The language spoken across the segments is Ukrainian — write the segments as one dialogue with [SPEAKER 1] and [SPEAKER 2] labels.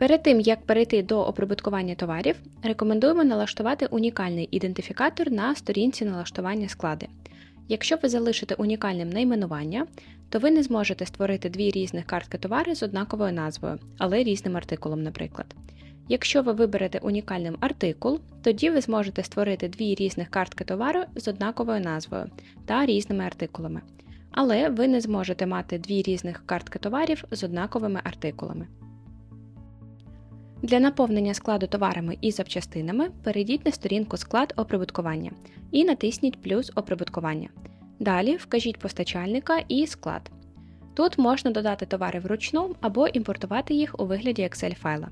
[SPEAKER 1] Перед тим, як перейти до оприбуткування товарів, рекомендуємо налаштувати унікальний ідентифікатор на сторінці налаштування склади. Якщо ви залишите унікальним найменування, то ви не зможете створити дві різних картки товари з однаковою назвою, але різним артикулом, наприклад. Якщо ви виберете унікальним артикул, тоді ви зможете створити дві різних картки товару з однаковою назвою та різними артикулами. Але ви не зможете мати дві різних картки товарів з однаковими артикулами. Для наповнення складу товарами і запчастинами перейдіть на сторінку Склад оприбуткування і натисніть плюс оприбуткування. Далі вкажіть постачальника і склад. Тут можна додати товари вручну або імпортувати їх у вигляді Excel файла.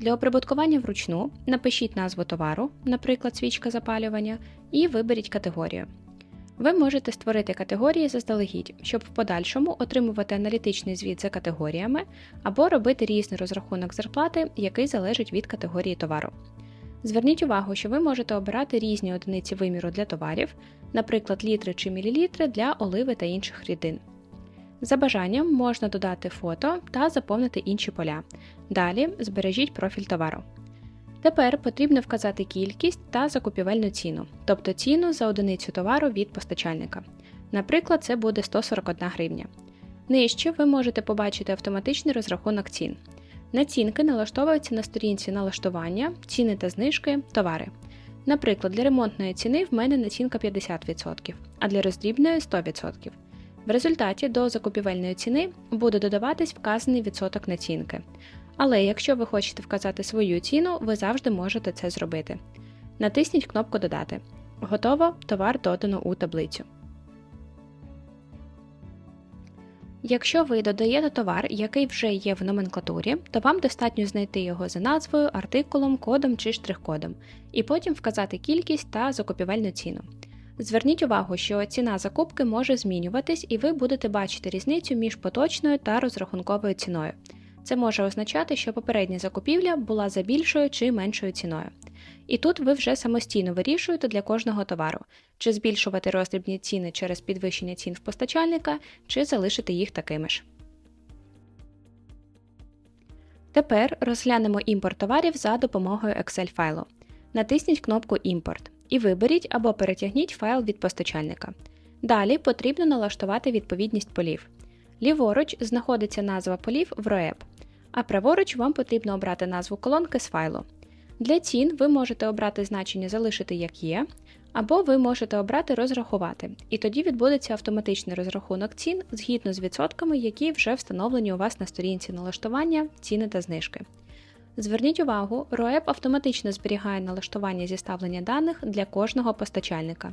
[SPEAKER 1] Для оприбуткування вручну напишіть назву товару, наприклад, свічка запалювання, і виберіть категорію. Ви можете створити категорії заздалегідь, щоб в подальшому отримувати аналітичний звіт за категоріями або робити різний розрахунок зарплати, який залежить від категорії товару. Зверніть увагу, що ви можете обирати різні одиниці виміру для товарів, наприклад, літри чи мілілітри для оливи та інших рідин. За бажанням можна додати фото та заповнити інші поля. Далі збережіть профіль товару. Тепер потрібно вказати кількість та закупівельну ціну, тобто ціну за одиницю товару від постачальника. Наприклад, це буде 141 гривня. Нижче ви можете побачити автоматичний розрахунок цін. Націнки налаштовуються на сторінці налаштування, ціни та знижки, товари. Наприклад, для ремонтної ціни в мене націнка 50%, а для роздрібної 100%. В результаті до закупівельної ціни буде додаватись вказаний відсоток націнки. Але якщо ви хочете вказати свою ціну, ви завжди можете це зробити. Натисніть кнопку Додати. Готово, товар додано у таблицю. Якщо ви додаєте товар, який вже є в номенклатурі, то вам достатньо знайти його за назвою, артикулом, кодом чи штрих-кодом, і потім вказати кількість та закупівельну ціну. Зверніть увагу, що ціна закупки може змінюватись, і ви будете бачити різницю між поточною та розрахунковою ціною. Це може означати, що попередня закупівля була за більшою чи меншою ціною. І тут ви вже самостійно вирішуєте для кожного товару, чи збільшувати роздрібні ціни через підвищення цін в постачальника, чи залишити їх такими ж. Тепер розглянемо імпорт товарів за допомогою Excel файлу. Натисніть кнопку Імпорт і виберіть або перетягніть файл від постачальника. Далі потрібно налаштувати відповідність полів. Ліворуч знаходиться назва полів в ROEP, а праворуч вам потрібно обрати назву колонки з файлу. Для цін ви можете обрати значення залишити як є, або ви можете обрати розрахувати, і тоді відбудеться автоматичний розрахунок цін згідно з відсотками, які вже встановлені у вас на сторінці налаштування, ціни та знижки. Зверніть увагу, ROEP автоматично зберігає налаштування зіставлення даних для кожного постачальника.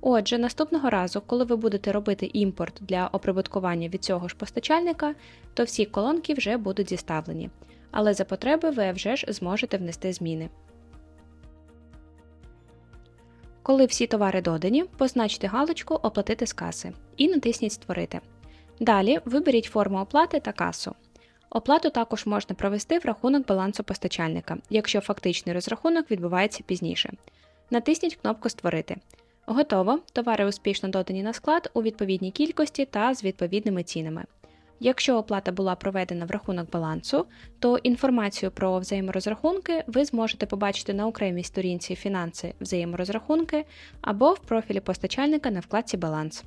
[SPEAKER 1] Отже, наступного разу, коли ви будете робити імпорт для оприбуткування від цього ж постачальника, то всі колонки вже будуть зіставлені. Але за потреби ви вже ж зможете внести зміни. Коли всі товари додані, позначте галочку Оплатити з каси і натисніть Створити. Далі виберіть форму оплати та касу. Оплату також можна провести в рахунок балансу постачальника, якщо фактичний розрахунок відбувається пізніше. Натисніть кнопку Створити. Готово. Товари успішно додані на склад у відповідній кількості та з відповідними цінами. Якщо оплата була проведена в рахунок балансу, то інформацію про взаєморозрахунки ви зможете побачити на окремій сторінці Фінанси взаєморозрахунки або в профілі постачальника на вкладці Баланс.